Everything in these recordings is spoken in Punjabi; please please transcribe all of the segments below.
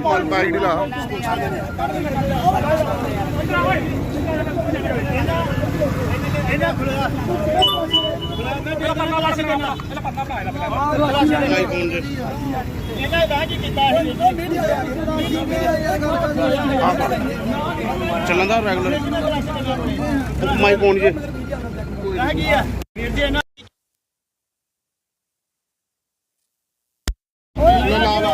ਬਾਈਕ ਢਿਲਾ ਆਈਫੋਨ ਦੇ ਚੱਲਣ ਦਾ ਰੈਗੂਲਰ ਮਾਈ ਫੋਨ ਜੇ ਨਾ ਲਾ ਲਾ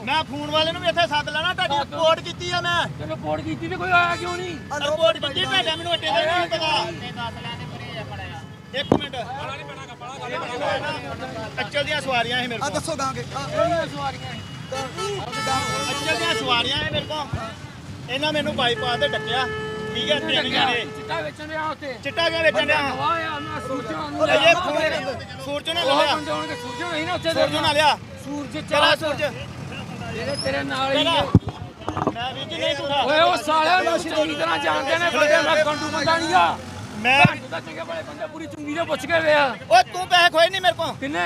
ਮੈਂ ਫੋਨ ਵਾਲੇ ਨੂੰ ਵੀ ਇੱਥੇ ਸੱਦ ਲੈਣਾ ਤੁਹਾਡੀ ਰਿਪੋਰਟ ਕੀਤੀ ਆ ਮੈਂ ਤੈਨੂੰ ਰਿਪੋਰਟ ਕੀਤੀ ਤੇ ਕੋਈ ਆਇਆ ਕਿਉਂ ਨਹੀਂ? ਰਿਪੋਰਟ ਕੀਤੀ ਭੇਜਿਆ ਮੈਨੂੰ ਅੱਡੇ ਤੇ ਨਹੀਂ ਪਤਾ। ਇੱਕ ਮਿੰਟ। ਅੱਚਲ ਦੀਆਂ ਸਵਾਰੀਆਂ ਸੀ ਮੇਰੇ ਕੋਲ। ਦੱਸੋ ਦਾਂਗੇ ਅੱਚਲ ਦੀਆਂ ਸਵਾਰੀਆਂ ਸੀ ਮੇਰੇ ਕੋਲ। ਇਹਨਾਂ ਮੈਨੂੰ ਬਾਈਪਾਸ ਤੇ ਡੱਕਿਆ। ਠੀਕ ਹੈ ਤਿੰਨ ਜਾਣੇ। ਚਿੱਟਾ ਵੇਚਣ ਰਿਹਾ ਉੱਥੇ। ਚਿੱਟਾ ਕਿਉਂ ਵੇਚਣ ਮੈਂ ਸੂਰਜਾਂ ਨੂੰ ਇਹ ਫੋਨ ਸੂਰਜ ਨੇ ਉਹ ਲਿਆ। ਸੂਰਜਾਂ ਨਹੀਂ ਨਾ ਲਿਆ। ਸੂਰਜ ਚਲਾ ਸੂਰਜ? ਤੇਰੇ ਨਾਲ ਹੀ ਓਏ ਉਹ ਸਾਲਿਆਂ ਨੂੰ ਚੰਗੀ ਤਰ੍ਹਾਂ ਜਾਣਦੇ ਨੇ ਬੰਦੇ ਮੈਂ ਗੰਡੂ ਬੰਦਾ ਨਹੀਂ ਆ। ਮੈਂ ਉਹਦਾ ਚੰਗੇ ਬੜੇ ਬੰਦੇ ਪੂਰੀ ਚੁੰਗੀ ਦੇ ਪੁੱਛ ਕੇ ਵੇਆ ਓਏ ਤੂੰ ਪੈਸੇ ਖੋਏ ਨਹੀਂ ਮੇਰੇ ਕੋਲ? ਕਿੰਨੇ?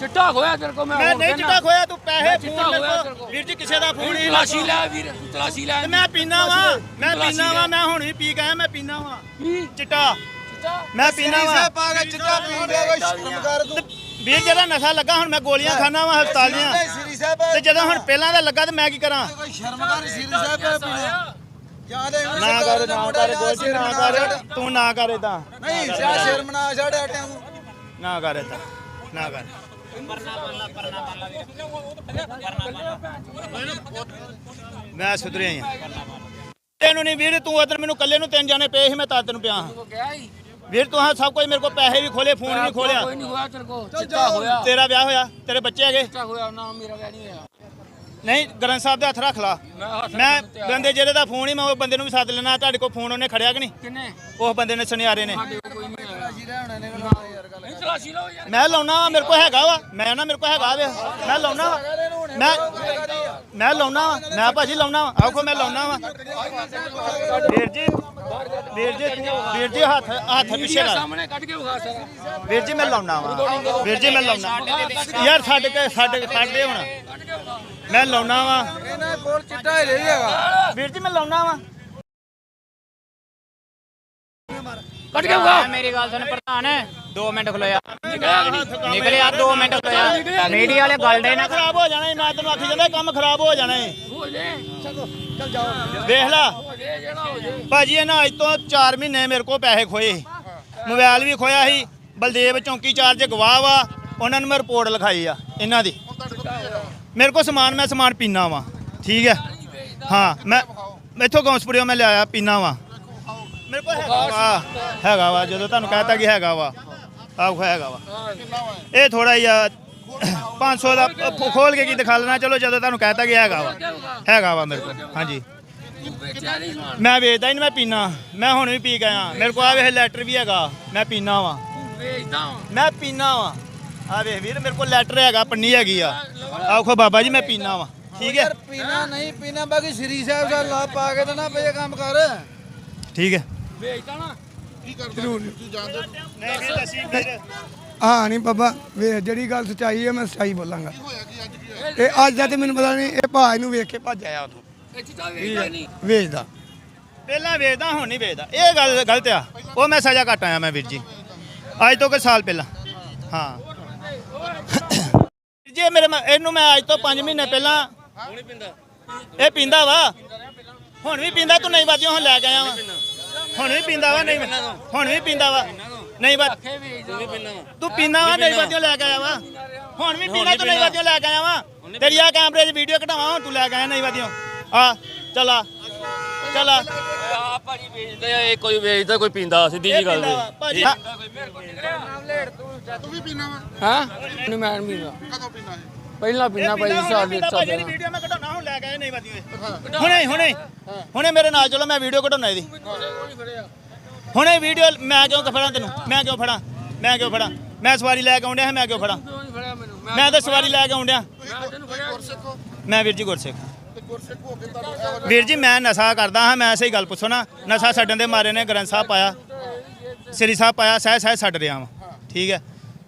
ਚਿੱਟਾ ਖੋਇਆ ਤੇਰੇ ਕੋ ਮੈਂ ਮੈਂ ਨਹੀਂ। ਚਿੱਟਾ ਖੋਇਆ ਤੂੰ ਪੈਸੇ ਫੋਨ ਮੇਰੇ ਕੋਲ। ਕੋਲ। ਵੀਰ ਜੀ ਕਿਸੇ ਦਾ ਫੋਨ ਨਹੀਂ ਤਲਾਸ਼ੀ ਲੈ ਵੀਰ ਤੂੰ ਤਲਾਸ਼ੀ ਲੈ। ਤੇ ਮੈਂ ਪੀਣਾ ਵਾ ਮੈਂ ਪੀਣਾ ਵਾ। ਮੈਂ ਹੁਣ ਵੀ ਪੀ ਗਿਆ ਮੈਂ ਪੀਣਾ ਵਾ। ਕੀ? ਚਿੱਟਾ। ਚਿੱਟਾ? ਮੈਂ ਪੀਣਾ ਵਾ। ਪਾ ਕੇ ਚਿੱਟਾ ਪੀਂਦੇ ਕੋਈ ਸ਼ਰਮ ਕਰ ਤੂੰ। ਵੀਰ ਜਿਹੜਾ ਨਸ਼ਾ ਲੱਗਾ ਹੁਣ ਮੈਂ ਗੋਲੀਆਂ ਖਾਣਾ ਵਾ ਹਸਪਤਾਲ ਦੀਆਂ। ਸ੍ਰੀ ਸਾਹਿਬ। ਤੇ ਜਦੋਂ ਹੁਣ ਪਹਿਲਾਂ ਦਾ ਲੱਗਾ ਤੇ ਮੈਂ ਕੀ ਕਰਾਂ? ਕੋਈ ਸ਼ਰਮ ਕਰ ਸ੍ਰੀ ਸਾਹਿਬ ਪੀਣਾ। ਯਾਦ ਹੈ ਨਾ ਕਰ ਨਾ ਕਰ ਗੋਲਜੀ ਨਾ ਕਰ ਤੂੰ ਨਾ ਕਰ ਇਦਾਂ ਨਹੀਂ ਸਿਆ ਸ਼ਰਮ ਨਾ ਛੱਡ ਆਟਿਆਂ ਨੂੰ ਨਾ ਕਰ ਇਦਾਂ ਨਾ ਕਰ। ਮੈਂ ਸੁਧਰਿਆ ਹੀ ਆ। ਤੈਨੂੰ ਨਹੀਂ ਵੀਰ ਤੂੰ ਉਧਰ ਮੈਨੂੰ ਕੱਲੇ ਨੂੰ ਤਿੰਨ ਜਾਣੇ ਪਏ ਸੀ ਮੈਂ ਤਾਂ ਤੈਨੂੰ ਪਿਆ ਹਾਂ। ਵੀਰ ਤੂੰ ਹਾਂ ਸਭ ਕੁਝ ਮੇਰੇ ਕੋਲ ਪੈਸੇ ਵੀ ਖੋਲੇ ਫੋਨ ਵੀ ਖੋਲਿਆ ਕੋਈ ਨਹੀਂ ਹੋਇਆ ਤੇਰੇ ਕੋ ਚਿੱਟਾ ਹੋਇਆ। ਤੇਰਾ ਵਿਆਹ ਹੋਇਆ ਤੇਰੇ ਬੱਚੇ ਹੈਗੇ। ਚਿੱਟਾ ਹੋਇਆ ਨਾ ਮੇਰਾ ਵਿਆਹ ਨਹੀਂ ਹੋਇਆ। ਨਹੀਂ ਗ੍ਰੰਥ ਸਾਹਿਬ ਦੇ ਹੱਥ ਰੱਖ ਲਾ। ਮੈਂ ਹੱਥ ਮੈਂ ਰੱਖਣ ਤੇ ਆਇਆ। ਬੰਦੇ ਜਿਹੜੇ ਦਾ ਫੋਨ ਹੀ ਮੈਂ ਉਹ ਬੰਦੇ ਨੂੰ ਵੀ ਸੱਦ ਲੈਣਾ ਤੁਹਾਡੇ ਕੋਲ ਫੋਨ ਉਹਨੇ ਖੜਿਆ ਕਿ ਨਹੀਂ? ਕਿੰਨੇ? ਉਸ ਬੰਦੇ ਨੇ ਸੁਨਿਆਰੇ ਨੇ। ਸਾਡੇ ਕੋਲ ਕੋਈ ਨਹੀਂ ਆਇਆ। ਨਹੀਂ ਤਲਾਸ਼ੀ ਲਓ ਯਾਰ। ਮੈਂ ਲਾਉਣਾ ਵਾ ਮੇਰੇ ਕੋਲ ਹੈਗਾ ਵਾ। ਮੈਂ ਨਾ ਮੇਰੇ ਕੋਲ ਹੈਗਾ ਵੇ। ਮੈਂ ਲਾਉਣਾ। ਵਾ ਮੈਂ ਮੈਂ ਲਾਉਣਾ ਵਾ ਮੈਂ ਭਾਜੀ ਲਾਉਣਾ ਵਾ ਆਖੋ ਮੈਂ ਲਾਉਣਾ ਵਾ। ਵੀਰ ਜੀ ਵੀਰ ਜੀ ਵੀਰ ਜੀ ਹੱਥ ਹੱਥ ਪਿੱਛੇ ਲਾ ਸਾਹਮਣੇ ਕੱਢ ਕੇ ਵਿਖਾ ਸਾਰਾ ਵੀਰ ਜੀ ਮੈਂ ਲਾਉਣਾ ਵਾ। ਵੀਰ ਜੀ ਮੈਂ ਲਾਉਣਾ। ਯਾਰ ਛੱਡ ਕੇ ਛੱਡ ਛੱਡ ਦੇ ਹੁਣ। ਮੈਂ ਲਾਉਣਾ ਵਾ। ਇਹਨਾਂ ਕੋਲ ਚਿੱਟਾ ਹੀ ਰਹੀ ਹੈਗਾ ਵੀਰ ਜੀ ਮੈਂ ਲਾਉਣਾ ਵਾ। ਕੱਢ ਕੇ ਵਿਖਾ ਮੇਰੀ ਗੱਲ ਸੁਣ ਪ੍ਰਧਾਨ 2 ਮਿੰਟ ਖਲੋਇਆ ਨਿਕਲਿਆ ਕਿ ਨਹੀਂ ਨਿਕਲਿਆ 2 ਮਿੰਟ ਖਲੋਇਆ ਮੀਡੀਆ ਵਾਲੇ ਗਲਡੇ ਨਾ। ਖਰਾਬ ਹੋ ਜਾਣਾ ਮੈਂ ਤੈਨੂੰ ਆਖੀ ਜਾਂਦਾ ਕੰਮ ਖਰਾਬ ਹੋ ਜਾਣਾ। ਹੋ ਜੇ ਵੇਖ ਲਾ। ਹੋ ਜੇ ਜਿਹੜਾ ਹੋ ਜੇ। ਭਾਜੀ ਇਹਨਾਂ ਅੱਜ ਤੋਂ 4 ਮਹੀਨੇ ਮੇਰੇ ਕੋਲ ਪੈਸੇ ਖੋਏ। ਮੋਬਾਈਲ ਵੀ ਖੋਇਆ ਸੀ। ਬਲਦੇਵ ਚੌਂਕੀ ਚਾਰਜ ਗਵਾਹ ਵਾ। ਉਹਨਾਂ ਨੂੰ ਮੈਂ ਰਿਪੋਰਟ ਲਿਖਾਈ ਆ ਇਹਨਾਂ ਦੀ। ਮੇਰੇ ਕੋਲ ਸਮਾਨ ਮੈਂ ਸਮਾਨ ਪੀਣਾ ਵਾ। ਠੀਕ ਹੈ? ਹਾਂ ਮੈਂ ਇੱਥੋਂ ਗੌਂਸਪੁਰਿਓ ਮੈਂ ਲਿਆਇਆ ਪੀਣਾ ਵਾ। ਮੇਰੇ ਕੋਲ ਹੈਗਾ ਵਾ। ਹੈਗਾ ਵਾ ਜਦੋਂ ਤੁਹਾਨੂੰ ਕਹਿਤਾ ਕਿ ਹੈਗਾ ਵਾ ਆਹ ਹੈਗਾ ਵਾ। ਇਹ ਥੋੜਾ ਜਿਹਾ 500 ਦਾ ਖੋਲ ਕੇ ਕੀ ਦਿਖਾ ਲੈਣਾ? ਚਲੋ ਜਦੋਂ ਤੁਹਾਨੂੰ ਕਹਿਤਾ ਕਿ ਹੈਗਾ ਵਾ। ਹੈਗਾ ਵਾ ਮੇਰੇ ਕੋਲ ਹਾਂਜੀ। ਮੈਂ ਵੇਚਦਾ ਹੀ ਨਹੀਂ ਮੈਂ ਪੀਣਾ ਮੈਂ ਹੁਣ ਵੀ ਪੀ ਗਿਆ ਮੇਰੇ ਕੋਲ ਆ ਵੇਖ ਲੈਟਰ ਵੀ ਹੈਗਾ। ਮੈਂ ਪੀਣਾ ਵਾ। ਮੈਂ ਪੀਣਾ ਵਾ। ਆ ਵੇਖ ਵੀਰ ਮੇਰੇ ਕੋਲ ਲੈਟਰ ਹੈਗਾ ਪੰਨੀ ਹੈਗੀ ਆ। ਆਖੋ ਬਾਬਾ ਜੀ ਮੈਂ ਪੀਣਾ ਵਾ। ਠੀਕ ਹੈ? ਪੀਣਾ ਨਹੀਂ ਪੀਣਾ ਬਾਕੀ ਸ੍ਰੀ ਸਾਹਿਬ ਦਾ ਲਾ ਪਾ ਕੇ ਤੇ ਨਾ ਪਏ ਕੰਮ ਕਰ। ਠੀਕ ਹੈ। ਵੇਚਦਾ ਨਾ। ਕੀ ਕਰਦੇ? ਤੁਸੀਂ ਜਾਣਦੇ ਨਹੀਂ ਵੀਰ ਅਸੀਂ ਵੀਰ ਹਾਂ ਨਹੀਂ ਬਾਬਾ ਵੇ ਜਿਹੜੀ ਗੱਲ ਸੱਚਾਈ ਹੈ ਮੈਂ ਸੱਚਾਈ ਬੋਲਾਂਗਾ। ਹੋਇਆ? ਕੀ ਅੱਜ ਕੀ ਹੋਇਆ? ਇਹ ਅੱਜ ਦਾ ਤੇ ਮੈਨੂੰ ਪਤਾ ਨਹੀਂ ਇਹ ਭਾਜ ਨੂੰ ਵੇਖ ਕੇ ਭੱਜ ਆਇਆ ਉਥੋਂ ਵੇਚਦਾ ਹੀ ਨਹੀਂ। ਵੇਚਦਾ। ਪਹਿਲਾਂ ਵੇਚਦਾ ਹੁਣ ਨਹੀਂ ਵੇਚਦਾ। ਇਹ ਗੱਲ ਗਲਤ ਆ। ਉਹ ਮੈਂ ਸਜ਼ਾ ਕੱਟ ਆਇਆ ਮੈਂ ਵੀਰ ਜੀ। ਅੱਜ ਤੋਂ ਕੋਈ ਸਾਲ ਪਹਿਲਾਂ। ਹਾਂ। ਜੇ ਮੇਰੇ ਮੈਂ- ਇਹਨੂੰ ਮੈਂ ਅੱਜ ਤੋਂ 5 ਮਹੀਨੇ ਪਹਿਲਾਂ ਇਹ ਪੀਂਦਾ ਵਾ। ਹੁਣ ਵੀ ਪੀਂਦਾ ਤੂੰ ਨਹੀਂ ਵਾਜਿਓ ਹੁਣ ਲੈ ਕੇ ਆਇਆ ਵਾ। ਹੁਣ ਵੀ ਪੀਂਦਾ ਵਾ ਨਹੀਂ ਹੁਣ ਵੀ ਪੀਂਦਾ ਵਾ। ਨਹੀਂ ਵੇਚਦਾ ਤੂੰ ਪੀਂਦਾ ਵਾ ਨਹੀਂ ਵਾਜਿਓ ਲੈ ਕੇ ਆਇਆ ਵਾ। ਹੁਣ ਵੀ ਪੀਂਦਾ ਤੂੰ ਨਹੀਂ ਵਾਜਿਓ ਲੈ ਕੇ ਆਇਆ ਵਾ। ਤੇਰੀ ਆ ਕੈਮਰੇ 'ਚ ਵੀਡੀਓ ਕਢਾਵਾਂ ਹੁਣ ਤੂੰ ਲੈ ਕੇ ਆਇਆ ਨਹੀਂ ਵਾਜਿਓ ਆ ਚਲਾ ਚਲਾ ਭਾਜੀ ਵੇਚਦੇ ਆ ਇਹ ਕੋਈ ਵੇਚਦਾ ਕੋਈ ਪੀਂਦਾ ਸਿੱਧੀ ਜੀ ਗੱਲ ਪੀਂਦਾ ਵਾ, ਭਾਜੀ। ਤੂੰ ਵੀ ਪੀਣਾ ਵਾ। ਹਾਂ ਨਹੀਂ ਮੈਂ ਨਹੀਂ ਪੀਂਦਾ ਕਦੋਂ ਪੀਣਾ ਹੈ ਪਹਿਲਾਂ ਪੀਣਾ ਭਾਈ ਸਾਲ ਦੇ ਸਾਲ ਵੀਡੀਓ ਮੈਂ ਕਢਾਉਣਾ ਹੁਣ ਲੈ ਕੇ ਆਏ ਨਹੀਂ ਵਾਦੀ ਓਏ। ਹੁਣੇ ਹੁਣੇ ਹੁਣੇ ਮੇਰੇ ਨਾਲ ਚਲੋ ਮੈਂ ਵੀਡੀਓ ਕਢਾਉਣਾ ਇਹਦੀ। ਹੁਣੇ ਵੀਡੀਓ ਮੈਂ ਕਿਉਂ ਫੜਾਂ ਤੈਨੂੰ? ਮੈਂ ਕਿਉਂ ਫੜਾਂ? ਮੈਂ ਕਿਉਂ ਫੜਾਂ? ਮੈਂ ਸਵਾਰੀ ਲੈ ਕੇ ਆਉਂਦਿਆ ਮੈਂ ਕਿਉਂ ਫੜਾਂ? ਮੈਂ ਤਾਂ ਸਵਾਰੀ ਲੈ ਕੇ ਆਉਂਦਿਆ ਹੋ ਮੈਂ ਵੀਰ ਜੀ ਗੁਰਸਿੱਖ। ਹੋ ਵੀਰ ਜੀ ਮੈਂ ਨਸ਼ਾ ਕਰਦਾ ਹਾਂ ਮੈਂ ਸਹੀ ਗੱਲ ਪੁੱਛੋ ਨਾ। ਨਸ਼ਾ ਛੱਡਣ ਦੇ ਮਾਰੇ ਨੇ ਗ੍ਰੰਥ ਸਾਹਿਬ ਪਾਇਆ। ਸ੍ਰੀ ਸਾਹਿਬ ਪਾਇਆ ਸਹਿ ਸਹਿ ਛੱਡ ਰਿਹਾ ਵਾਂ। ਠੀਕ ਹੈ।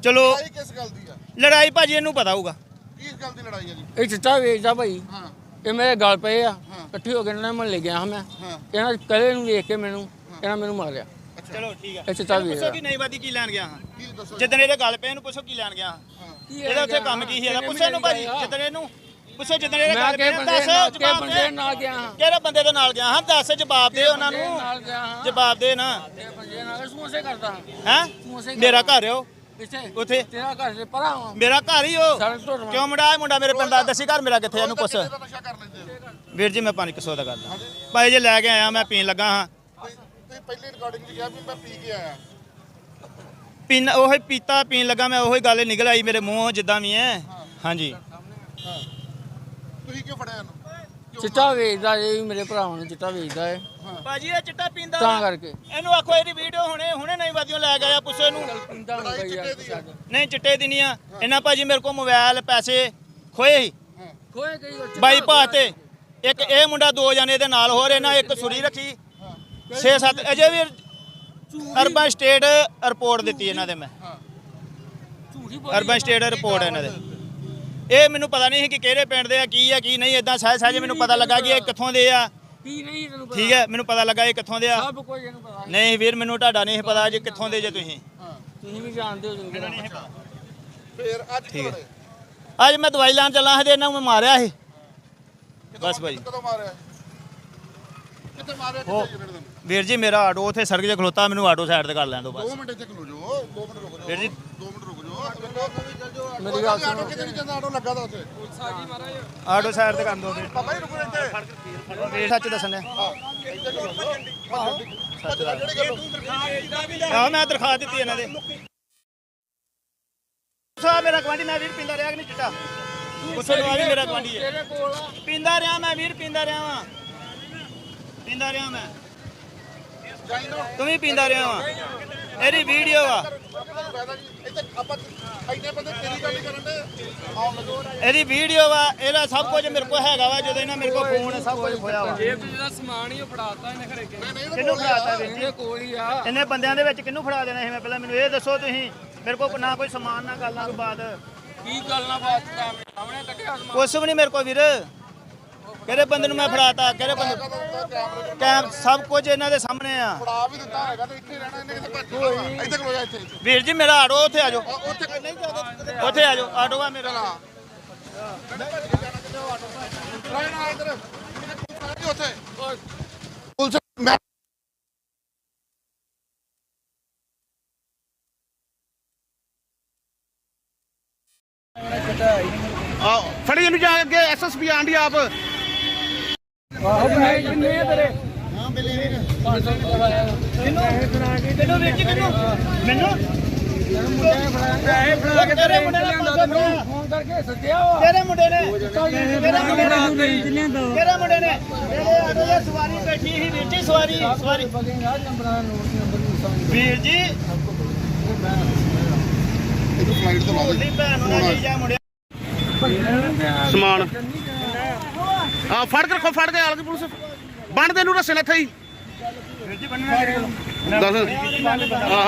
ਚਲੋ ਲੜਾਈ ਕਿਸ ਗੱਲ ਦੀ ਆ? ਲੜਾਈ ਭਾਜੀ ਇਹਨੂੰ ਪਤਾ ਹੋਊਗਾ। ਕਿਸ ਗੱਲ ਦੀ ਲੜਾਈ ਆ ਜੀ। ਇਹ ਚਿੱਟਾ ਵੇਚਦਾ ਭਾਈ। ਹਾਂ। ਇਹ ਮੇਰੇ ਗਲ ਪਏ ਆ। ਇਕੱਠੇ ਹੋ ਕੇ ਇਹਨਾਂ ਨਾਲ ਲੈ ਗਿਆ ਹਾਂ ਮੈਂ। ਇਹਨਾਂ ਕਲੇ ਨੂੰ ਵੇਖ ਕੇ ਮੈਨੂੰ ਇਹਨਾਂ ਮੈਨੂੰ ਮਾਰਿਆ। ਚਲੋ ਠੀਕ ਹੈ ਇਹ ਚਿੱਟਾ ਇਹਨੂੰ ਵੇਚਦਾ ਪੁੱਛੋ ਕਿ ਨਹੀਂ ਵਾਦੀ ਕੀ ਲੈਣ ਗਿਆ ਹਾਂ। ਕੀ ਦੱਸੋ ਜਿੱਦਣ ਇਹਦੇ ਗੱਲ ਪਏ ਇਹਨੂੰ ਪੁੱਛੋ ਕੀ ਲੈਣ ਗਿਆ ਹਾਂ। ਇਹਦਾ ਉੱਥੇ ਕੰਮ ਕੀ ਸੀ ਇਹਦਾ? ਪੁੱਛੋ ਇਹਨੂੰ ਭਾਜੀ ਜਿੱਦਣ ਇਹਨੂੰ ਪੁੱਛੋ ਜਿੱਦਣ ਇਹਦੇ ਮੈਂ ਗੱਲ ਕਿਹ ਪਏ ਬੰਦੇ ਦੱਸ ਜਵਾਬ ਦੇ। ਨਾਲ ਗਿਆ ਹਾਂ? ਕਿਹੜੇ ਬੰਦੇ ਦੇ ਨਾਲ ਗਿਆ ਹਾਂ? ਦੱਸ ਜਵਾਬ ਦੇ ਉਹਨਾਂ ਨੂੰ। ਜਵਾਬ ਦੇ ਬੰਦੇ ਨਾਲ? ਸਮੋਸੇ ਕਰਦਾ ਹੈ। ਸਮੋਸੇ ਮੇਰਾ ਘਰ ਹੋ ਇੱਥੇ ਉੱਥੇ? ਤੇਰਾ ਘਰ ਦੇ ਪਰਾਂ ਵਾ। ਮੇਰਾ ਘਰ ਹੀ ਹੋ ਸੜਕ ਤੋਂ ਕਿਉਂ ਮੁੰਡਾ? ਇਹ ਮੁੰਡਾ ਮੇਰੇ ਪਿੰਡ ਦਾ ਦੱਸੀ ਘਰ ਮੇਰਾ ਕਿੱਥੇ ਆ, ਇਹਨੂੰ ਪੁੱਛ। ਇਹਦਾ ਨਸ਼ਾ ਕਰ ਲੈਂਦੇ ਹੋ ਵੀਰ ਜੀ ਮੈਂ 500 ਦਾ ਕਰਦਾ। ਭਾਈ ਜੇ ਲੈ ਕੇ ਆਇਆ ਮੈਂ ਪੀਣ ਲੱਗਾ ਹਾਂ। ਤੁਸੀਂ ਤੁਸੀਂ ਪਹਿਲੀ ਰਿਕਾਰਡਿੰਗ 'ਚ ਕਿਹਾ ਵੀ ਮੈਂ ਪੀ ਕੇ ਆਇਆ। ਪੀਣ ਉਹੀ ਪੀਤਾ ਪੀਣ ਲੱਗਾ ਮੈਂ ਉਹੀ ਗੱਲ ਨਿਕਲ ਆਈ ਮੇਰੇ ਮੂੰਹੋਂ ਜਿੱਦਾਂ ਵੀ ਹੈ। ਹਾਂਜੀ। ਤੁਸੀਂ ਕਿਉਂ ਫੜਿਆ ਇਹਨੂੰ? ਕਿਉਂ? ਚਿੱਟਾ ਵੇਚਦਾ ਇਹ ਵੀ ਮੇਰੇ ਭਰਾਵਾਂ ਨੂੰ ਚਿੱਟਾ ਵੇਚਦਾ ਹੈ ਭਾਜੀ ਇਹ ਚਿੱਟਾ ਪੀਂਦਾ ਤਾਂ। ਕਰਕੇ। ਇਹਨੂੰ ਆਖੋ ਇਹਦੀ ਵੀਡੀਓ ਹੁਣੇ ਹੁਣੇ ਨਹੀਂ ਵਾਦੀਆਂ ਲੈ ਗਿਆ ਪੁੱਛੋ ਇਹਨੂੰ। ਪਿੰਦਾ ਹੁੰਦਾ ਯਾਰ ਛੱਡ ਨਹੀਂ ਚਿੱਟੇ ਦੀ ਨਹੀਂ ਆ। ਇਹਨਾਂ ਭਾਜੀ ਮੇਰੇ ਕੋਲ ਮੋਬਾਈਲ ਪੈਸੇ ਖੋਏ ਸੀ। ਖੋਏ ਗਈ ਬਾਈ ਭਾ ਤੇ ਇੱਕ ਇਹ ਮੁੰਡਾ ਦੋ ਜਣੇ ਦੇ ਨਾਲ ਹੋਰ ਇਹਨਾਂ ਇੱਕ ਸੁਰੀ ਰੱਖੀ। 6-7 ਅਜੇ ਵੀ ਅਰਬਨ ਸਟੇਟ ਰਿਪੋਰਟ ਦਿੱਤੀ ਇਹਨਾਂ ਦੇ ਮੈਂ। ਝੂਠੀ ਅਰਬਨ ਸਟੇਟ ਰਿਪੋਰਟ ਇਹਨਾਂ ਦੇ। ਇਹ ਮੈਨੂੰ ਪਤਾ ਨਹੀਂ ਸੀ ਕਿ ਕਿਹੜੇ ਪਿੰਡ ਦੇ ਆ ਕੀ ਆ ਕੀ ਨਹੀਂ ਇਦਾਂ ਸਹਿਜ ਸਹਿਜ ਮੈਨੂੰ ਪਤਾ ਲੱਗਾ ਕਿ ਇਹ ਕਿੱਥੋਂ ਦੇ ਆ। ਕੀ ਨਹੀਂ ਤੈਨੂੰ ਪਤਾ? ਠੀਕ ਹੈ ਮੈਨੂੰ ਪਤਾ ਲੱਗਾ ਇਹ ਕਿੱਥੋਂ ਦੇ ਆ। ਸਭ ਕੁਝ ਇਹਨੂੰ ਪਤਾ ਨਹੀਂ ਵੀਰ ਮੈਨੂੰ ਤੁਹਾਡਾ ਨਹੀਂ ਪਤਾ ਜੀ ਕਿੱਥੋਂ ਦੇ ਜੇ ਤੁਸੀਂ। ਤੁਸੀਂ ਵੀ ਜਾਣਦੇ ਹੋ ਚੰਗੀ ਤਰ੍ਹਾਂ। ਫੇਰ ਅੱਜ ਕਿਉਂ ਲੜੇ? ਅੱਜ ਮੈਂ ਦਵਾਈ ਲੈਣ ਚੱਲਾ ਹਾਂ ਤੇ ਇਹਨਾਂ ਨੂੰ ਮੈਂ ਮਾਰਿਆ ਸੀ। ਬਸ ਭਾਈ। ਕਦੋਂ ਮਾਰਿਆ? ਕਿੱਥੇ ਮਾਰਿਆ ਕਿੱਥੇ ਜੀ ਵੀਰ ਜੀ ਮੇਰਾ ਆਟੋ ਉੱਥੇ ਸੜਕ 'ਤੇ ਖਲੋਤਾ ਮੈਨੂੰ ਆਟੋ ਸਾਈਡ ਤੇ ਕਰ ਲੈਣ ਦਿਓ ਬਸ। 2 ਮਿੰਟ ਇੱਥੇ ਖਲੋ ਜਾਓ 2 ਮਿੰਟ ਰੁਕ ਜਾਓ। ਵੀਰ ਜੀ। 2 ਮਿੰਟ ਰੁਕ ਮੇਰੀ ਗੱਲ ਸੁਣੋ। ਕਿਤੇ ਨਹੀਂ ਜਾਂਦਾ ਆਟੋ ਲੱਗਾ ਦਾ ਉੱਥੇ। ਆਟੋ ਸਾਈਡ ਤੇ ਕਰ ਵੀਰ ਪਾਪਾ ਜੀ ਰੁਕੋ ਇੱਥੇ। ਸੱਚ ਦੱਸਣ। ਸੱਚ ਦਾ ਗੱਲ ਆਹ ਮੈਂ ਦਰਖਾਸਤ ਦਿੱਤੀ ਇਹਨਾਂ ਦੇ। ਸਾ ਮੇਰਾ ਗਵਾਂਢੀ ਮੈਂ ਵੀਰ ਪੀਂਦਾ ਰਿਹਾ ਕਿ ਨਹੀਂ ਚਿੱਟਾ? ਪੁੱਛੋ ਲਵਾ ਵੀ ਮੇਰਾ ਗਵਾਂਢੀ ਹੈ। ਆ। ਪੀਂਦਾ ਰਿਹਾ ਮੈਂ ਵੀਰ ਪੀਂਦਾ ਰਿਹਾ ਵਾਂ। ਪੀਂਦਾ ਰਿਹਾ ਮੈਂ। ਤੂੰ ਵੀ ਪੀਂਦਾ ਰਿਹਾ ਵਾਂ। ਇਹਦੀ ਵੀਡੀਓ ਆ। ਫਾਇਦਾ ਜੀ ਇੱਥੇ ਆਪਾਂ ਇੰਨੇ ਬੰਦੇ ਤੇਰੀ ਗੱਲ ਹੀ ਕਰਨ ਦੇ ਆਉਣ ਲੱਗੋ ਇਹਦੀ ਵੀਡੀਓ ਵਾ ਇਹਦਾ ਸਭ ਕੁਝ ਮੇਰੇ ਕੋਲ ਹੈਗਾ ਵਾ ਜਦੋਂ ਇਹਨਾਂ ਮੇਰੇ ਕੋਲ ਫੋਨ ਸਭ ਕੁਝ ਖੋਇਆ ਵਾ। ਜੇਬ 'ਚ ਜਿਹੜਾ ਸਮਾਨ ਹੀ ਉਹ ਫੜਾਤਾ ਇਹਨੇ ਘਰੇ ਕੇ ਨਹੀਂ ਨਹੀਂ ਕਿਹਨੂੰ ਫੜਾਤਾ ਵੀਰ ਜੀ? ਕੋਲ ਹੀ ਆ। ਇੰਨੇ ਬੰਦਿਆਂ ਦੇ ਵਿੱਚ ਕਿਹਨੂੰ ਫੜਾ ਦੇਣਾ ਸੀ? ਮੈਂ ਪਹਿਲਾਂ ਮੈਨੂੰ ਇਹ ਦੱਸੋ ਤੁਸੀਂ ਮੇਰੇ ਕੋਲ ਨਾ ਕੋਈ ਸਮਾਨ ਨਾ ਗੱਲਾਂ ਬਾਤ ਕੀ ਗੱਲ ਨਾ? ਬਾਤ ਸਾਹਮਣੇ ਕੱਢਿਆ ਸਮਾਨ। ਕੁਛ ਵੀ ਨਹੀਂ ਮੇਰੇ ਕੋਲ ਵੀਰ। ਕਿਹੜੇ ਬੰਦੇ ਨੂੰ ਮੈਂ ਫੜਾਤਾ? ਕਿਹੜੇ ਬੰਦੇ? ਕੈਮ ਸਭ ਕੁਝ ਇਹਨਾਂ ਦੇ ਸਾਹਮਣੇ ਆ। ਫੜਾ ਵੀ ਦਿੱਤਾ ਹੈਗਾ ਤੇ ਇੱਥੇ ਰਹਿਣਾ ਇਹਨੇ ਕਿਤੇ ਭੱਜ ਜਾਣਾ ਇੱਥੇ ਖਲੋ ਜਾ ਇੱਥੇ। ਵੀਰ ਜੀ ਮੇਰਾ ਆਟੋ ਉੱਥੇ ਆ ਜਾਓ। ਉੱਥੇ ਨਹੀਂ ਜਾਂਦਾ ਉੱਥੇ ਆ ਜਾਓ ਆਟੋ ਆ ਮੇਰਾ। ਰਹਿਣਾ ਇੱਧਰ ਜੀ ਉੱਥੇ ਪੁਲਿਸ ਮੈਂ ਆ ਫੜੀ ਇਹਨੂੰ ਜਾ ਅੱਗੇ ਐਸਐਸਪੀ ਆਂਡੀ ਆਪ। ਵੀਰ ਜੀ ਕਿਹਨੂੰ ਮੈਨੂੰ? ਪੈਸੇ ਫੜਾ ਕੇ ਤੇਰੇ ਮੁੰਡੇ ਨੇ 500 ਫੜਾ ਫੋਨ ਕਰਕੇ ਸੱਦਿਆ ਤੇਰੇ ਮੁੰਡੇ ਨੇ। ਤੇਰੇ ਮੁੰਡੇ ਨੇ। ਤੇਰੇ ਮੁੰਡੇ ਨੇ ਤੇਰੇ ਆਟੋ 'ਚ ਸਵਾਰੀ ਬੈਠੀ ਸੀ ਵੀਰ ਜੀ ਸਵਾਰੀ। ਸਵਾਰੀ ਵੀਰ ਜੀ। ਇਹਨੂੰ ਫਲਾਈਟ ਤੋਂ ਲਾ ਦੇ ਨਹੀਂ ਭੈਣ ਨੂੰ ਨਾ ਲਈ ਜਾ ਮੁੰਡਿਆ ਸਮਾਨ ਆ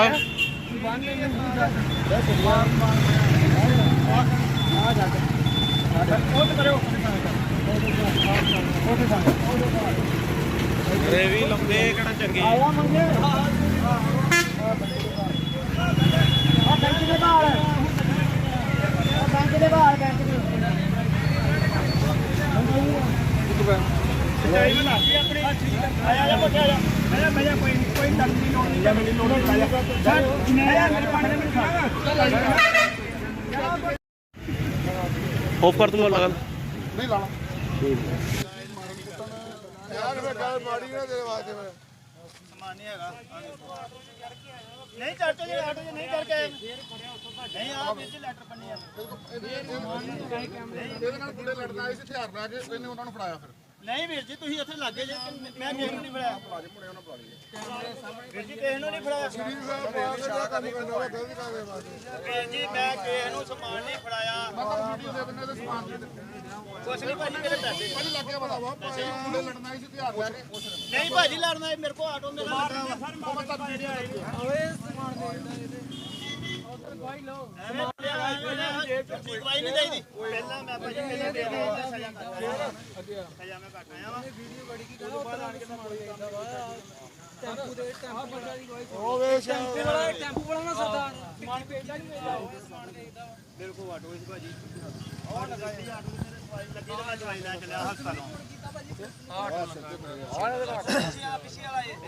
ਫੜ ਕੇ ਰੱਖੋ ਫੜ ਕੇ ਆਲ ਦੀ ਦੇ ਨੂੰ ਰਸੇ ਨੇ ਇੱਥੇ ਹੀ ਵੀਰ ਜੀ ਮੇਰੇ ਚੰਗੇ ਆਫ ਕਰ ਦੂੰਗਾ ਲਗਾ ਨਹੀਂ ਲਾਣਾ ਯਾਰ ਮੈਂ ਗੱਲ ਮਾੜੀ ਨਾ ਤੇਰੇ ਵਾਸਤੇ ਮੈਂ। ਸਮਾਨ ਨਹੀਂ ਹੈਗਾ। ਨਹੀਂ ਚੜ ਕੇ ਆਟੋ 'ਚ ਨਹੀਂ ਚੜ ਕੇ ਆਏ। ਨਹੀਂ ਆ ਵੀਰ ਲੈਟਰ ਪੰਨੀ ਆ ਇਹਦੇ ਨਾਲ ਬੁੜੇ ਲੜਨਾ ਆਏ ਸੀ, ਹਥਿਆਰ ਲੈ ਕੇ, ਇਹਨੇ ਉਹਨਾਂ ਨੂੰ ਫੜਾਇਆ ਫਿਰ ਨਹੀਂ ਵੀਰ ਜੀ ਤੁਸੀਂ ਉੱਥੇ ਲੱਗੇ ਜੇ ਮੈਂ ਕਿਸੇ ਨੂੰ ਨਹੀਂ ਫੜਾਇਆ ਵੀਰ ਜੀ ਕਿਸੇ ਨੂੰ ਨਹੀਂ ਫੜਾਇਆ ਵੀਰ ਜੀ ਮੈਂ ਕਿਸੇ ਨੂੰ ਸਮਾਨ ਨਹੀਂ ਫੜਾਇਆ। ਸਮਾਨ ਕੁਛ ਨਹੀਂ ਭਾਜੀ ਮੇਰੇ ਪੈਸੇ। ਨਹੀਂ ਭਾਜੀ ਲੜਨਾ ਹੈ, ਮੇਰੇ ਕੋਲ ਆਟੋ ਮੇਰਾ ਲੱਗਾ ਵਾ ਤੁਹਾਨੂੰ ਵੀਡੀਓ ਦੇ ਦਿੰਦਾ ਦਵਾਈ ਨਹੀਂ ਦੇਈਦੀ ਪਹਿਲਾਂ ਮੈਂ ਭਾਜੀ ਪਹਿਲਾਂ ਦੇ ਆਇਆ ਸਜ਼ਾ ਕੱਟ ਆਇਆ ਸਜ਼ਾ ਮੈਂ ਕੱਟ ਆਇਆ ਵਾ ਟੈਂਪੂ ਵਾਲਾ ਨਾ ਸਰਦਾਰ ਸਮਾਨ ਭੇਜਦਾ ਨਹੀਂ ਵੇਚਦਾ ਮੇਰੇ ਕੋਲ ਆਟੋ ਸੀ ਭਾਜੀ ਉਹ ਲੱਗਾ ਆਟੋ ਮੇਰੇ ਲੱਗੀ ਤੇ ਮੈਂ ਦਵਾਈ ਲੈ ਚੱਲਿਆ ਹਸਪਤਾਲੋਂ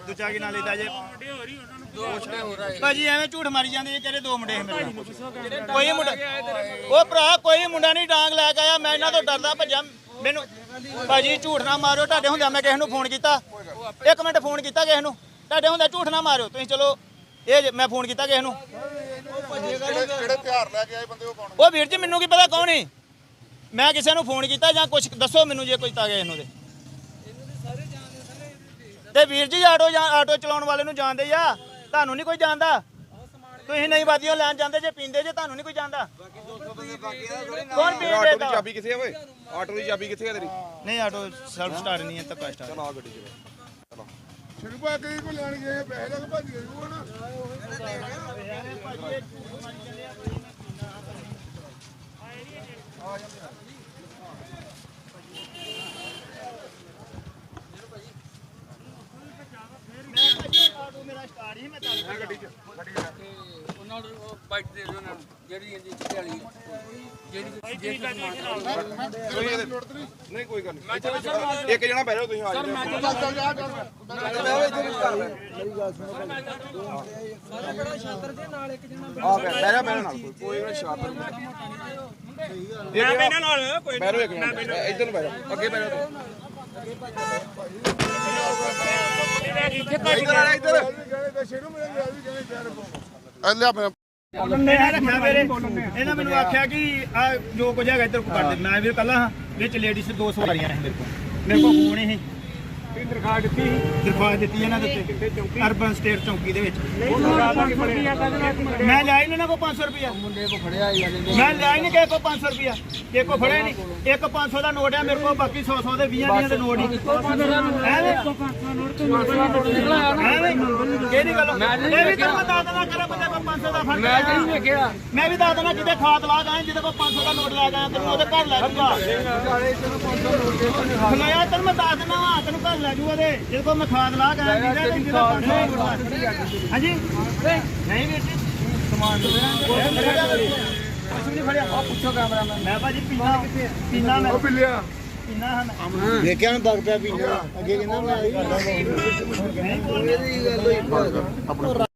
ਦੂਜਾ ਕੀ ਨਾਲ ਲੈਦਾ ਜੇ ਭਾਜੀ ਐਵੇਂ ਝੂਠ ਮਾਰੀ ਜਾਂਦੇ ਜੇ ਕਿਹੜੇ ਦੋ ਮੁੰਡੇ ਸੀ ਮੇਰੇ ਨਾਲ। ਕੋਈ ਮੁੰਡਾ ਉਹ ਭਰਾ ਕੋਈ ਮੁੰਡਾ ਨਹੀਂ ਡਾਂਗ ਲੈ ਕੇ ਆਇਆ। ਮੈਂ ਇਹਨਾਂ ਤੋਂ ਡਰਦਾ ਭੱਜਾ। ਮੈਨੂੰ ਭਾਜੀ ਝੂਠ ਨਾ ਮਾਰਿਓ। ਤੁਹਾਡੇ ਹੁੰਦਿਆਂ ਮੈਂ ਕਿਸੇ ਨੂੰ ਫੋਨ ਕੀਤਾ। ਇੱਕ ਮਿੰਟ ਫੋਨ ਕੀਤਾ ਕਿਸੇ ਨੂੰ। ਤੁਹਾਡੇ ਹੁੰਦਿਆਂ ਝੂਠ ਨਾ ਮਾਰਿਓ। ਤੁਸੀਂ ਚਲੋ। ਇਹ ਮੈਂ ਫੋਨ ਕੀਤਾ ਕਿਸੇ ਨੂੰ। ਕਿਹੜੇ ਕਿਹੜੇ ਹਥਿਆਰ ਲੈ ਕੇ ਆਏ ਬੰਦੇ ਉਹ ਕੌਣ? ਉਹ ਵੀਰ ਜੀ ਮੈਨੂੰ ਕੀ ਪਤਾ ਕੌਣ ਹੈ ਮੈਂ ਕਿਸੇ ਨੂੰ ਫੋਨ ਕੀਤਾ ਜਾਂ ਕੁਝ ਦੱਸੋ ਮੈਨੂੰ ਜੇ ਕੁਝ ਤਾਂ ਗਿਆ ਇਹਨੂੰ ਦੇ। ਤੇ ਵੀਰ ਜੀ ਆਟੋ ਜਾਂ ਆਟੋ ਚਲਾਉਣ ਵਾਲੇ ਨੂੰ ਜਾਣਦੇ ਆ ਤੁਹਾਨੂੰ ਨਹੀਂ ਕੋਈ ਜਾਣਦਾ? ਤੁਸੀਂ ਨਹੀਂ ਵਾਦੀਆਂ ਲੈਣ ਜਾਂਦੇ ਜੇ ਪੀਂਦੇ ਜੇ ਤੁਹਾਨੂੰ ਨਹੀਂ ਕੋਈ ਜਾਣਦਾ। ਕੌਣ ਪੀਂਦੇ ਤਾਂ ਚਾਬੀ ਕਿੱਥੇ ਆ ਓਏ? ਆਟੋ ਦੀ ਚਾਬੀ ਕਿੱਥੇ ਆ ਤੇਰੀ? ਨਹੀਂ ਆਟੋ ਸੈਲਫ ਸਟਾਰਟ ਨਹੀਂ ਹੈ ਧੱਕਾ ਸਟਾਰਟ। ਆ ਗੱਡੀ 'ਚ ਸ਼ੁਰੂ ਪਾ ਕੇ ਕੋ ਲੈਣ ਗਏ ਪੈਸੇ ਲੈ ਕੇ ਭੱਜ ਗਏ ਉਹ ਨਾ ਆਟੋ ਮੇਰਾ ਸਟਾਰਟ ਹੀ ਮੈਂ ਚੱਲ ਗੱਡੀ 'ਚ ਉਹਨਾਂ ਨੂੰ ਬਾਈਟ ਦੇ ਦਿਓ ਉਹਨਾਂ ਨੂੰ ਜਿਹੜੀ ਇਹਦੀ ਚਿੱਟੇ ਵਾਲੀ ਜਿਹੜੀ ਜਿਹੜੀ ਨਹੀਂ ਕੋਈ ਗੱਲ ਨਹੀਂ ਇੱਕ ਜਣਾ ਬਹਿ ਜਾਓ ਤੁਸੀਂ ਆ ਜਾਓ। ਚੱਲ ਚੱਲ ਜਾ ਚੱਲ ਆ ਬਹਿ ਬਹਿ ਜਾ ਮੇਰੇ ਨਾਲ ਕੋਈ- ਕੋਈ ਨਾ ਸ਼ਾਤਰ ਮੈਂ ਬਹਿਣਾ ਨਾਲ ਕੋਈ ਬਹਿ ਜਾਓ ਇੱਕ ਮਿੰਟ ਇੱਧਰ ਨੂੰ ਬਹਿ ਜਾਓ ਅੱਗੇ ਬਹਿ ਜਾਓ ਇੱਧਰ ਆ ਇੱਧਰ ਆ ਲਿਆ ਮੈਂ ਮੈਂ ਰੱਖਿਆ ਮੇਰੇ ਇਹਨਾਂ ਮੈਨੂੰ ਆਖਿਆ ਕਿ ਆ ਜੋ ਕੁਝ ਹੈਗਾ ਇੱਧਰ ਕਰ ਦੇ ਮੈਂ ਵੀ ਕੱਲਾ ਹਾਂ ਵਿੱਚ ਲੇਡੀਜ਼ ਦੋ ਸਵਾਰੀਆਂ ਨੇ ਮੇਰੇ ਕੋਲ। ਮੇਰੇ ਕੋਲ ਫੋਨ ਹੀ। ਦਰਖਾਸਤ ਦਿੱਤੀ ਦਰਖਾਸਤ ਦਿੱਤੀ ਇਹਨਾਂ ਦੇ ਉੱਤੇ ਅਰਬਨ ਸਟੇਟ ਚੌਂਕੀ ਦੇ ਵਿੱਚ। ਮੈਂ ਲਿਆ ਹੀ ਨਹੀਂ ਇਹਨਾਂ ਕੋ 500 ਰੁਪਿਆ ਮੁੰਡੇ ਕੋ ਫੜਿਆ ਮੈਂ ਲਿਆ ਹੀ ਨਹੀਂ ਕਿਸੇ ਕੋ 500 ਰੁਪਿਆ ਕਿਸੇ ਕੋ ਫੜਿਆ ਨਹੀਂ ਇੱਕ 500 ਦਾ ਨੋਟ ਹੈ ਮੇਰੇ ਕੋਲ ਬਾਕੀ 100 100 ਦੇ 20 20 ਦੇ ਨੋਟ ਹੀ। ਕਿਹੜੀ ਗੱਲ? ਇਹ ਵੀ ਮੈਂ ਦੱਸ ਦੇਣਾ ਕਰੇ ਬੰਦੇ ਕੋ 500 ਦਾ ਫੜ ਮੈਂ ਨਹੀਂ ਵੇਖਿਆ। ਮੈਂ ਵੀ ਦੱਸ ਦੇਣਾ ਕਿਤੇ ਖਾਤ ਲਾ ਗਏ ਜਿਹਦੇ ਕੋਲ 500 ਦਾ ਨੋਟ ਲੈ ਗਿਆ ਤੈਨੂੰ ਉਹਦੇ ਘਰ ਲੈ ਜਾਊਗਾ। ਖਲੋਇਆ ਤੈਨੂੰ ਮੈਂ ਦੱਸ ਦੇਣਾ ਵਾ ਤੈਨੂੰ ਘਰ ਲੈ ਜਾਊਗਾ ਉਹਦੇ ਜਿਹਦੇ ਕੋਲ ਮੈਂ ਖਾਤ ਲਾ ਗਿਆ ਜਿਹਦੇ ਤੇ ਜਿਹਦਾ 500 ਦਾ ਨੋਟ ਲਾ ਹਾਂਜੀ? ਨਹੀਂ ਵੀਰ ਜੀ। ਸਮਾਨ ਦੇ ਕੁਛ ਵੀ ਨਹੀਂ ਫੜਿਆ। ਆ ਪੁੱਛੋ ਕੈਮਰਾਮੈਨ। ਮੈਂ ਭਾਜੀ ਪੀਣਾ ਪੀਣਾ ਮੈਂ। ਬਿੱਲਿਆ ਪੀਣਾ ਹਾਂ ਮੈਂ। ਦੇਖਿਆ ਨੂੰ ਦੱਗ ਪਿਆ ਪੀਣਾ ਅੱਗੇ ਕਹਿੰਦਾ ਮੈਂ ਕਰਦਾ ਇਹਦੀ ਗੱਲ ਹੋਈ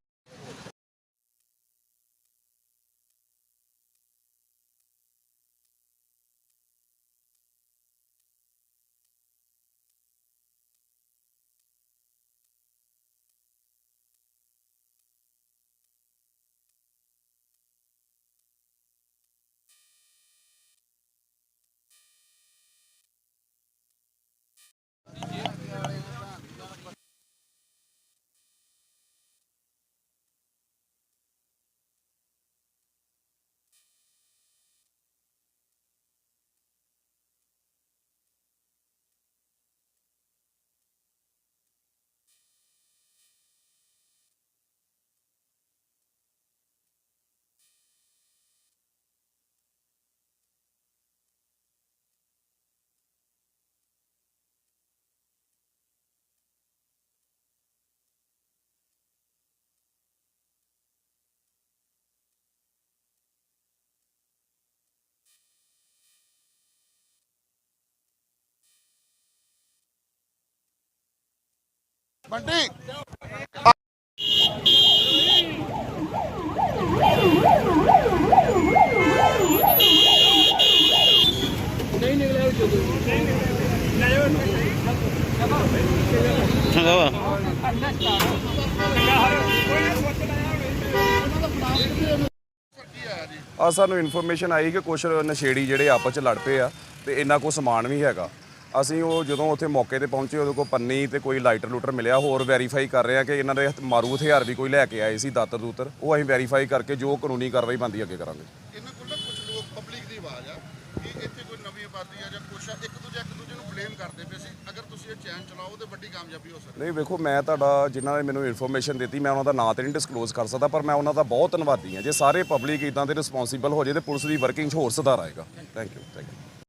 ਬੰਟੀ ਆ ਸਾਨੂੰ ਇਨਫੋਰਮੇਸ਼ਨ ਆਈ ਕਿ ਕੁਛ ਨਸ਼ੇੜੀ ਜਿਹੜੇ ਆਪਸ ਚ ਲੜ ਪਏ ਆ ਤੇ ਇੰਨਾ ਕੋ ਸਮਾਨ ਵੀ ਹੈਗਾ। ਅਸੀਂ ਉਹ ਜਦੋਂ ਉੱਥੇ ਮੌਕੇ ਤੇ ਪਹੁੰਚੇ ਉਹਦੇ ਕੋਲ ਪੰਨੀ ਤੇ ਕੋਈ ਲਾਈਟਰ ਲੂਟਰ ਮਿਲਿਆ। ਹੋਰ ਵੈਰੀਫਾਈ ਕਰ ਰਹੇ ਆ ਕਿ ਇਹਨਾਂ ਦੇ ਮਾਰੂ ਹਥਿਆਰ ਵੀ ਕੋਈ ਲੈ ਕੇ ਆਏ ਸੀ ਦਾਤਰ ਦੂਤਰ। ਉਹ ਅਸੀਂ ਵੈਰੀਫਾਈ ਕਰਕੇ ਜੋ ਕਾਨੂੰਨੀ ਕਾਰਵਾਈ ਬੰਦੀ ਅੱਗੇ ਕਰਾਂਗੇ। ਇਹਨਾਂ ਕੋਲ ਨਾ ਕੁਝ ਲੋਕ ਪਬਲਿਕ ਦੀ ਆਵਾਜ਼ ਆ ਕਿ ਇੱਥੇ ਕੋਈ ਨਵੀਂ ਆਬਾਦੀ ਆ ਜਾਂ ਕੁਛ ਆ ਇੱਕ ਦੂਜੇ ਇੱਕ ਦੂਜੇ ਨੂੰ ਬਲੇਮ ਕਰਦੇ ਪਏ ਸੀ। ਅਗਰ ਤੁਸੀਂ ਇਹ ਚੈਨ ਚਲਾਓ ਤੇ ਵੱਡੀ ਕਾਮਯਾਬੀ ਹੋ ਸਕਦੀ। ਨਹੀਂ ਵੇਖੋ ਮੈਂ ਤੁਹਾਡਾ ਜਿਨ੍ਹਾਂ ਨੇ ਮੈਨੂੰ ਇਨਫੋਰਮੇਸ਼ਨ ਦਿੱਤੀ ਮੈਂ ਉਹਨਾਂ ਦਾ ਨਾਂ ਤੇ ਨਹੀਂ ਡਿਸਕਲੋਜ਼ ਕਰ ਸਕਦਾ ਪਰ ਮੈਂ ਉਹਨਾਂ ਦਾ ਬਹੁਤ ਧੰਨਵਾਦੀ ਹਾਂ। ਜੇ ਸਾਰੇ ਪਬਲਿਕ ਇਦਾਂ ਦੇ ਰਿਸਪੌਂਸੀਬਲ ਹੋ ਜੇ ਤੇ ਪੁਲਿਸ ਦੀ ਵਰਕਿੰਗ 'ਚ ਹੋਰ ਸੁਧਾਰ ਆਏਗਾ। Thank you thank you